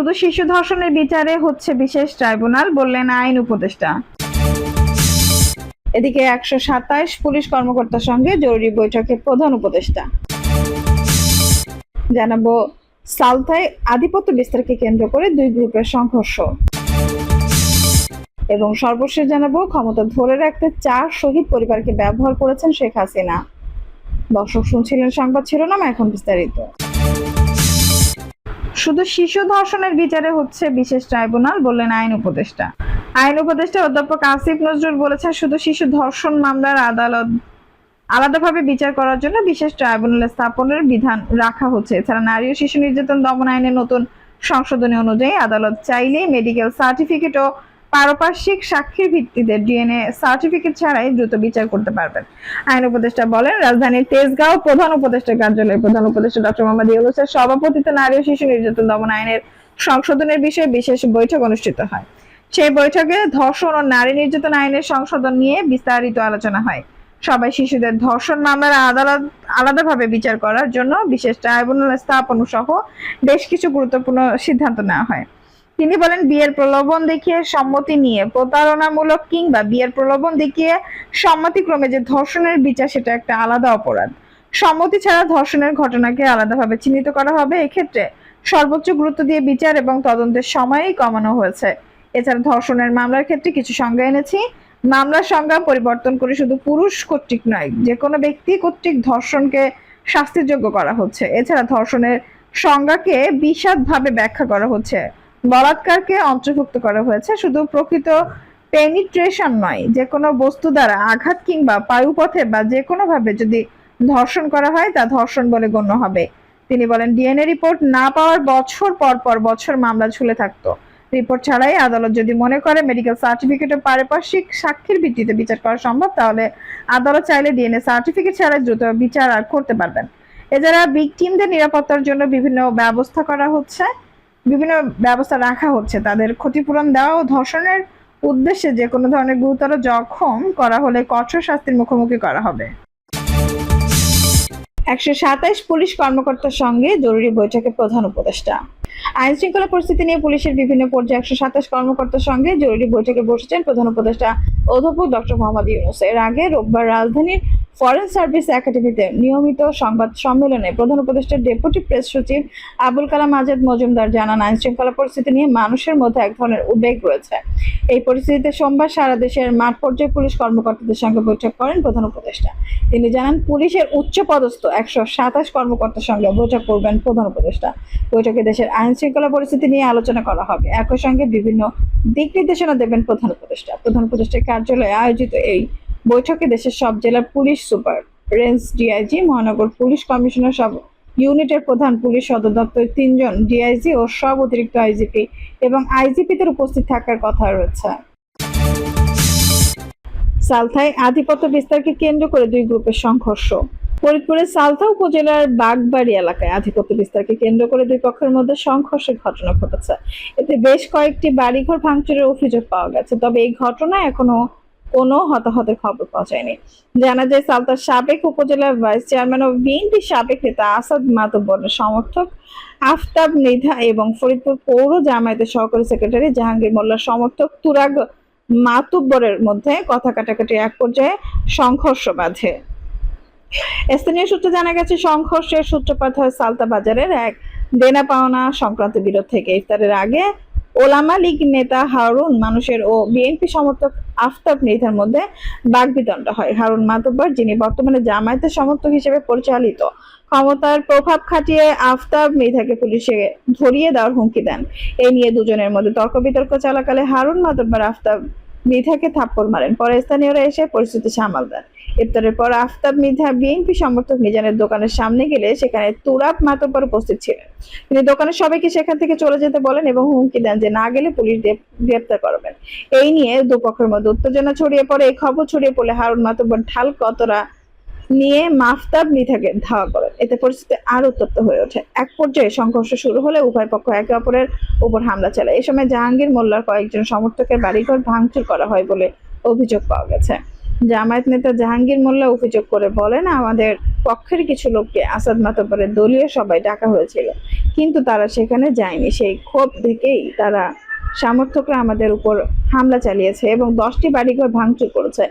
শুধু শিশু ধর্ষণের বিচারে হচ্ছে বিশেষ ট্রাইব্যুনাল, বললেন আইন উপদেষ্টা। এদিকে একশো সাতাইশ পুলিশ কর্মকর্তার সঙ্গে জরুরি বৈঠকে প্রধান উপদেষ্টা। জানাব, সালথায় আধিপত্য বিস্তারকে কেন্দ্র করে দুই গ্রুপের সংঘর্ষ। এবং সর্বশেষ জানাব, ক্ষমতা ধরে রাখতে চার শহীদ পরিবারকে ব্যবহার করেছেন শেখ হাসিনা। দর্শক শুনছিলেন সংবাদ শিরোনাম, এখন বিস্তারিত। শুধু শিশু ধর্ষণের বিচারে হচ্ছে বিশেষ ট্রাইব্যুনাল বললেন আইন উপদেষ্টা। আইন উপদেষ্টা অধ্যাপক আসিফ নজরুল বলেছেন, শুধু শিশু ধর্ষণ মামলার আদালত আলাদাভাবে বিচার করার জন্য বিশেষ ট্রাইব্যুনাল স্থাপনের বিধান রাখা হচ্ছে। এছাড়া নারী ও শিশু নির্যাতন দমন আইনের নতুন সংশোধনী অনুযায়ী আদালত চাইলেই মেডিকেল সার্টিফিকেট ও পারপার্শ্বিক সাক্ষীর ভিত্তিতে ডিএনএ সার্টিফিকেট ছাড়াই দ্রুত বিচার করতে পারবেন। আইন উপদেষ্টা বলেন, রাজধানীর তেজগাঁও প্রধান উপদেষ্টা কার্যালয়ের প্রধান উপদেষ্টা ডক্টর মোহাম্মদ ইউনুসের সভাপতিত্বে নারী ও শিশু নির্যাতন দমন আইনের সংশোধনের বিষয়ে বিশেষ বৈঠক অনুষ্ঠিত হয়। সেই বৈঠকে ধর্ষণ ও নারী নির্যাতন আইনের সংশোধন নিয়ে বিস্তারিত আলোচনা হয়। সবাই শিশুদের ধর্ষণ মামলার আদালত আলাদাভাবে বিচার করার জন্য বিশেষ ট্রাইব্যুনাল স্থাপন সহ বেশ কিছু গুরুত্বপূর্ণ সিদ্ধান্ত নেওয়া হয়। তিনি বলেন, বিয়ের প্রলোভন দেখিয়ে সম্মতি নিয়ে প্রতারণামূলক কিংবা বিয়ের প্রলোভন দেখিয়ে সম্মতিক্রমে যে ধর্ষণের বিচার, সেটা একটা আলাদা অপরাধ। সম্মতি ছাড়া ধর্ষণের ঘটনাকে আলাদাভাবে চিহ্নিত করা হবে। এক্ষেত্রে সর্বোচ্চ গুরুত্ব দিয়ে বিচার এবং তদন্তের সময়ই কমানো হয়েছে। এছাড়া ধর্ষণের মামলার ক্ষেত্রে কিছু সংজ্ঞা এনেছি। মামলার সংজ্ঞা পরিবর্তন করে শুধু পুরুষ কর্তৃক নয় যে কোনো ব্যক্তি কর্তৃক ধর্ষণকে শাস্তিযোগ্য করা হচ্ছে। এছাড়া ধর্ষণের সংজ্ঞাকে বিশদভাবে ব্যাখ্যা করা হচ্ছে। বলাৎকারকে অন্তর্ভুক্ত করা হয়েছে। শুধু প্রকৃত পেনিট্রেশন নয়, যে কোনো বস্তু দ্বারা আঘাত কিংবা পায়ুপথে বা যে কোনো ভাবে যদি ধর্ষণ করা হয়, তা ধর্ষণ বলে গণ্য হবে। তিনি বলেন, ডিএনএ রিপোর্ট না পাওয়ার বছর পর পর বছর মামলা ঝুলে থাকতো। রিপোর্ট ছাড়াই আদালত যদি মনে করে মেডিকেল সার্টিফিকেট ও পারিপার্শ্বিক সাক্ষীর ভিত্তিতে বিচার করা সম্ভব, তাহলে আদালত চাইলে ডিএনএ সার্টিফিকেট ছাড়া দ্রুত বিচার আর করতে পারবেন। এছাড়া ভিকটিমদের নিরাপত্তার জন্য বিভিন্ন ব্যবস্থা করা হচ্ছে। বিভিন্ন ব্যবস্থা রাখা হচ্ছে। তাদের ক্ষতিপূরণ দেওয়া ও ধর্ষণের উদ্দেশ্যে যে কোনো ধরনের গুরুতর জখম করা হলে কঠোর শাস্তির মুখোমুখি করা হবে। একশো সাতাইশ পুলিশ কর্মকর্তার সঙ্গে জরুরি বৈঠকে প্রধান উপদেষ্টা। আইন শৃঙ্খলা পরিস্থিতি নিয়ে পুলিশের বিভিন্ন পর্যায়ে একশো সাতাশ কর্মকর্তার সঙ্গে জরুরি বৈঠকে বসেছেন প্রধান উপদেষ্টা অধ্যাপক ডক্টর মোহাম্মদ ইউনুস। এর আগে রোববার রাজধানীর ফরেন সার্ভিস একাডেমিতে নিয়মিত সংবাদ সম্মেলনে প্রধান উপদেষ্টার ডেপুটি প্রেস সচিব আবুল কালাম আজাদ মজুমদার জানান আইন শৃঙ্খলা পরিস্থিতি নিয়ে মানুষের মধ্যে এক ধরনের উদ্বেগ রয়েছে। এই পরিস্থিতিতে সোমবার সারা দেশের মাঠ পর্যায়ে পুলিশ কর্মকর্তাদের সঙ্গে বৈঠক করেন প্রধান উপদেষ্টা। তিনি জানান, পুলিশের উচ্চ পদস্থ একশো সাতাশ কর্মকর্তার সঙ্গে বৈঠক করবেন প্রধান উপদেষ্টা। বৈঠকে দেশের আইন শৃঙ্খলা পরিস্থিতি নিয়ে আলোচনা করা হবে। একই সঙ্গে বিভিন্ন দিক নির্দেশনা দেবেন প্রধান উপদেষ্টা। প্রধান উপদেষ্টার কার্যালয়ে আয়োজিত এই বৈঠকে দেশের সব জেলার পুলিশ সুপার, রেঞ্জ ডিআইজি, মহানগর পুলিশ কমিশনার সব ইউনিটের প্রধান পুলিশ সদর দপ্তরের তিনজন ডিআইজি ও সব অতিরিক্ত আইজিপি এবং আইজিপিদের উপস্থিত থাকার কথা রয়েছে। সালথায় আধিপত্য বিস্তারকে কেন্দ্র করে দুই গ্রুপের সংঘর্ষ। ফরিদপুরের সালথা উপজেলার বাগবাড়ি এলাকায় আধিপত্য বিস্তারকে কেন্দ্র করে দুই পক্ষের মধ্যে সংঘর্ষের ঘটনা ঘটেছে। এতে বেশ কয়েকটি বাড়িঘর ভাঙচুরের অভিযোগ পাওয়া গেছে, তবে এই ঘটনায় এখনও কোনো হতাহতের খবর পাওয়া যায়নি। জানা যায় সালতার সাবেক উপজেলার ভাইস চেয়ারম্যান ও বিএনপি সাবেক নেতা আসাদ মাতব্বরের সমর্থক আফতাব নিধা এবং ফরিদপুর পৌর জামায়াতের সহকারী সেক্রেটারি জাহাঙ্গীর মোল্লার সমর্থক তুরাগ মাতুব্বরের মধ্যে কথা কাটাকাটি এক পর্যায়ে সংঘর্ষ বাধে। স্থানীয় সূত্রে জানা গেছে, সংঘর্ষের সূত্রপাত হয় সালতা বাজারের এক দেনা পাওনা সংক্রান্ত বিরোধ থেকে। ইফতারের আগে ওলামা লীগ নেতা হারুন মানুষের ও বিএনপি সমর্থক আফতাব নিধার মধ্যে বাগবিতণ্ড হয়। হারুন মাতব্বর, যিনি বর্তমানে জামায়াতের সমর্থক হিসেবে পরিচালিত, ক্ষমতার প্রভাব খাটিয়ে আফতাব মৃধাকে পুলিশে ধরিয়ে দেওয়ার হুমকি দেন। এই নিয়ে দুজনের মধ্যে তর্ক বিতর্ক চলাকালে হারুন মাতব্বর আফতাব মৃধাকে থাপ্পড় মারেন। পরে স্থানীয়রা এসে পরিস্থিতি সামাল দেন। ইফতারের পর আফতাব মৃধা বিএনপি সমর্থক মিজানের দোকানের সামনে গেলে সেখানে তুরাব মাতব্বর উপস্থিত ছিলেন। তিনি দোকানের সবাইকে সেখান থেকে চলে যেতে বলেন এবং হুমকি দেন যে না গেলে পুলিশ গ্রেপ- গ্রেপ্তার করবেন। এই নিয়ে দুপক্ষের মধ্যে উত্তেজনা ছড়িয়ে পড়ে। এই খবর ছড়িয়ে পড়লে হারুন মাতব্বর ঢাল কতরা নিয়ে মাফতাব মৃধাকে ধাওয়া করেন। এতে পরিস্থিতি আরও উত্তপ্ত হয়ে ওঠে। এক পর্যায়ে সংঘর্ষ শুরু হলে উভয় পক্ষ একে অপরের উপর হামলা চালায়। এই সময় জাহাঙ্গীর মোল্লার কয়েকজন সমর্থকের বাড়িঘর ভাঙচুর করা হয় বলে অভিযোগ পাওয়া গেছে। জামায়াত নেতা জাহাঙ্গীর মোল্লা অভিযোগ করে বলেন, আমাদের পক্ষের কিছু লোককে আসাদ মাতব্বরের দলীয় সবাই ডাকা হয়েছিল, কিন্তু তারা সেখানে যায়নি। সেই ক্ষোভ থেকেই তারা সমর্থকরা আমাদের উপর হামলা চালিয়েছে এবং দশটি বাড়িঘর ভাঙচুর করেছে।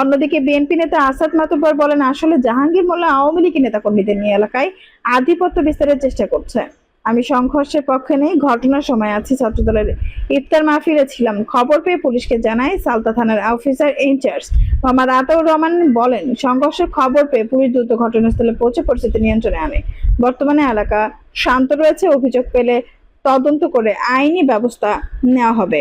অন্যদিকে বিএনপি নেতা আসাদ মাতব্বর বলেন, আসলে জাহাঙ্গীর মোল্লা আওয়ামী লীগ নেতাকর্মীদের নিয়ে এলাকায় আধিপত্য বিস্তারের চেষ্টা করছে। আমি সংঘর্ষের পক্ষে নেই, ঘটনার সময় আছি ছাত্রদলের। ইফতার মাহফিলে ছিলাম। খবর পেয়ে পুলিশকে জানায় সালতা থানার officer in charge Mohammad Ataur Rahman বলেন, সংঘর্ষের খবর পেয়ে পুলিশ দ্রুত ঘটনাস্থলে পৌঁছে পরিস্থিতি নিয়ন্ত্রণে আনে। বর্তমানে এলাকা শান্ত রয়েছে, অভিযোগ পেলে তদন্ত করে আইনি ব্যবস্থা নেওয়া হবে।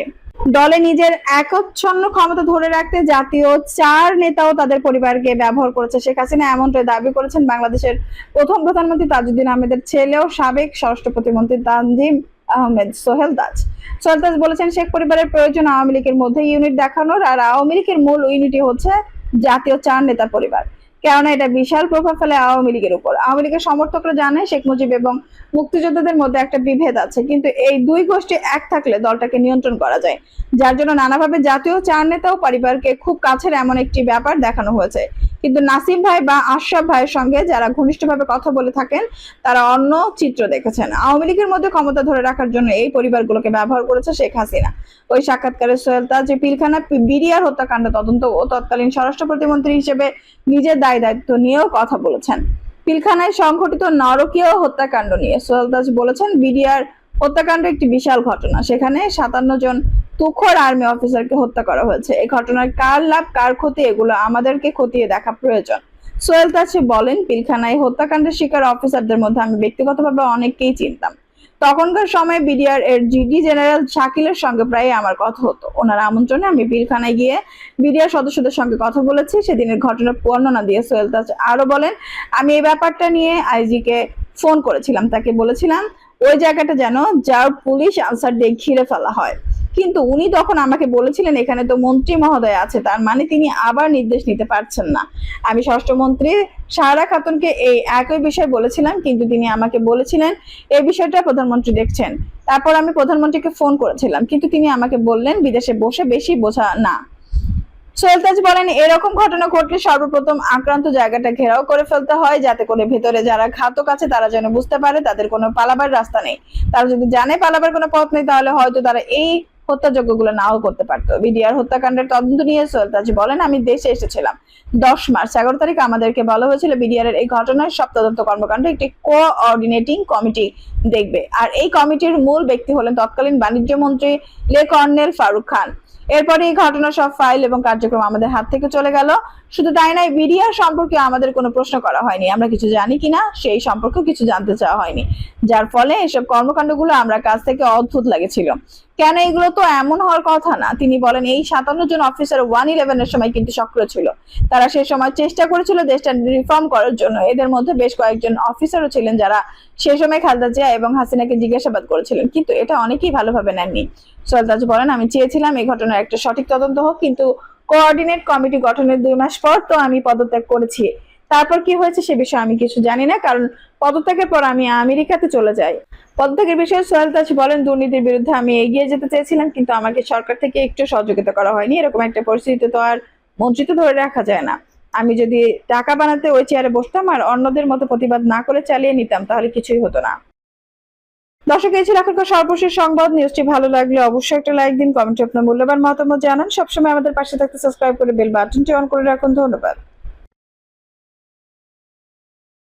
দলে নিজের একচ্ছন্ন ক্ষমতা ধরে রাখতে জাতীয় চার নেতাও তাদের পরিবারকে ব্যবহার করেছে। শেখ হাসিনা এমনটাই দাবি করেছেন বাংলাদেশের প্রথম প্রধানমন্ত্রী তাজউদ্দিন আহমেদের ছেলেও সাবেক স্বরাষ্ট্র প্রতিমন্ত্রী তানজিম আহমেদ সোহেল দাস। সোহেল দাস বলেছেন, শেখ পরিবারের প্রয়োজন আওয়ামী লীগের মধ্যে ইউনিট দেখানোর, আর আওয়ামী লীগের মূল ইউনিটি হচ্ছে জাতীয় চার নেতার পরিবার। কেননা এটা বিশাল প্রভাব ফেলে আওয়ামী লীগের উপর। আওয়ামী লীগের সমর্থকরা জানে শেখ মুজিব এবং মুক্তিযোদ্ধাদের মধ্যে একটা বিভেদ আছে। কিন্তু এই দুই গোষ্ঠী এক থাকলে দলটাকে নিয়ন্ত্রণ করা যায়। যার জন্য নানাভাবে জাতীয় চার নেতা ও পরিবারকে খুব কাছের এমন একটি ব্যাপার দেখানো হয়েছে। কিন্তু নাসিম ভাই বা আশরাফ ভাইয়ের সঙ্গে যারা ঘনিষ্ঠভাবে কথা বলে থাকেন, তারা অন্য চিত্র দেখেছেন। আওয়ামী লীগের মধ্যে ক্ষমতা ধরে রাখার জন্য এই পরিবারগুলোকে ব্যবহার করেছে শেখ হাসিনা। ওই সাক্ষাৎকারে সোহেল যে পিলখানা বিডিআর হত্যাকাণ্ড তদন্ত ও তৎকালীন স্বরাষ্ট্র প্রতিমন্ত্রী হিসেবে নিজের দায় দায়িত্ব নিয়েও কথা বলেছেন। পিলখানায় সংঘটিত নরকীয় হত্যাকাণ্ড নিয়ে সোহেল দাস বলেছেন, বিডিআর হত্যাকাণ্ড একটি বিশাল ঘটনা। সেখানে সাতান্ন জন তুখর আর্মি অফিসারকে হত্যা করা হয়েছে। এই ঘটনার কার লাভ, কার ক্ষতি, এগুলো আমাদেরকে খতিয়ে দেখা প্রয়োজন। সোহেল তাছে বলেন, পিলখানায় হত্যাকাণ্ডের শিকার অফিসারদের মধ্যে আমি ব্যক্তিগতভাবে অনেককেই চিনতাম। তখনকার সময়ে বিডিআর এর জিডি জেনারেল শাকিলের সঙ্গে প্রায় আমার কথা হতো। ওনার আমন্ত্রণে আমি পিলখানায় গিয়ে বিডিআর সদস্যদের সঙ্গে কথা বলেছি। সেদিনের ঘটনার বর্ণনা দিয়ে সোহেল তাজ আরও বলেন, আমি এই ব্যাপারটা নিয়ে আইজি কে ফোন করেছিলাম। তাকে বলেছিলাম, ওই জায়গাটা যেন যার পুলিশ আনসার দিয়ে ঘিরে ফেলা হয়। কিন্তু উনি তখন আমাকে বলেছিলেন, এখানে তো মন্ত্রী মহোদয় আছে, তার মানে তিনি আবার নির্দেশ নিতে পারছেন না। আমি স্বরাষ্ট্রমন্ত্রী সাহারা খাতুনকে এই একই বিষয় বলেছিলাম, কিন্তু তিনি আমাকে বলেছিলেন এই বিষয়টা প্রধানমন্ত্রী দেখছেন। তারপর আমি প্রধানমন্ত্রীকে ফোন করেছিলাম, কিন্তু তিনি আমাকে বললেন, বিদেশে বসে বেশি বোঝা না। সোহেল তাজ বলেন, এরকম ঘটনা ঘটলে সর্বপ্রথম আক্রান্ত জায়গাটা ঘেরাও করে ফেলতে হয়, যাতে করে ভেতরে যারা ঘাতক আছে, তারা যেন বুঝতে পারে তাদের কোনো পালাবার রাস্তা নেই। তারা যদি জানে পালাবার কোনো পথ নেই, তাহলে হয়তো তারা এই হত্যাযজ্ঞগুলো নাও করতে পারতো। বিডিআর হত্যাকাণ্ডের তদন্ত নিয়ে সোহেল তাজ বলেন, আমি দেশে এসেছিলাম। দশ মার্চ, এগারো তারিখ আমাদেরকে বলা হয়েছিল বিডিআর এর এই ঘটনার সব তদন্ত কর্মকাণ্ড একটি কোঅর্ডিনেটিং কমিটি দেখবে। আর এই কমিটির মূল ব্যক্তি হলেন তৎকালীন বাণিজ্য মন্ত্রী লে কর্নেল ফারুক খান। এরপরে এই ঘটনার সব ফাইল এবং কার্যক্রম আমাদের হাত থেকে চলে গেল। শুধু তাই নয়, বিডিআর সম্পর্কে আমাদের কোনো প্রশ্ন করা হয়নি। আমরা কিছু জানি কিনা, সেই সম্পর্কে কিছু জানতে চাওয়া হয়নি। যার ফলে এসব কর্মকাণ্ডগুলো আমরা কাছ থেকে অদ্ভুত লাগেছিল। কেন এগুলো তো এমন হওয়ার কথা না? তিনি বলেন, এই সাতান্ন জন অফিসার ওয়ান ইলেভেনের সময় কিন্তু সক্রিয় ছিল। তারা সে সময় চেষ্টা করেছিল দেশটা রিফর্ম করার জন্য। এদের মধ্যে বেশ কয়েকজন অফিসারও ছিলেন যারা সে সময় খালেদা জিয়া এবং হাসিনাকে জিজ্ঞাসাবাদ করেছিলেন। কিন্তু এটা অনেকেই ভালোভাবে নেননি। সলতাজ বলেন, আমি চেয়েছিলাম এই ঘটনার একটা সঠিক তদন্ত হোক, কিন্তু কোঅর্ডিনেট কমিটি গঠনের দুই মাস পর তো আমি পদত্যাগ করেছি। তারপর কি হয়েছে সে বিষয়ে আমি কিছু জানি না, কারণ পদত্যাগের পর আমি আমেরিকাতে চলে যাই। পদত্যাগের বিষয়ে সোহেল তাজ বলেন, দুর্নীতির বিরুদ্ধে আমি এগিয়ে যেতে চেয়েছিলাম, কিন্তু আমাকে সরকার থেকে একটু সহযোগিতা করা হয়নি। এরকম একটা পরিস্থিতিতে তো আর মন্ত্রিত্ব ধরে রাখা যায় না। আমি যদি টাকা বানাতে ওই চেয়ারে বসতাম আর অন্যদের মতো প্রতিবাদ না করে চালিয়ে নিতাম, তাহলে কিছুই হতো না। দর্শক, এই ছিল এখনকার সর্বশেষ সংবাদ। নিউজটি ভালো লাগলে অবশ্যই একটা লাইক দিন, কমেন্টে আপনার মূল্যবান মতামত জানান। সবসময় আমাদের পাশে থাকতে সাবস্ক্রাইব করে বেল বাটনটি অন করে রাখুন। ধন্যবাদ।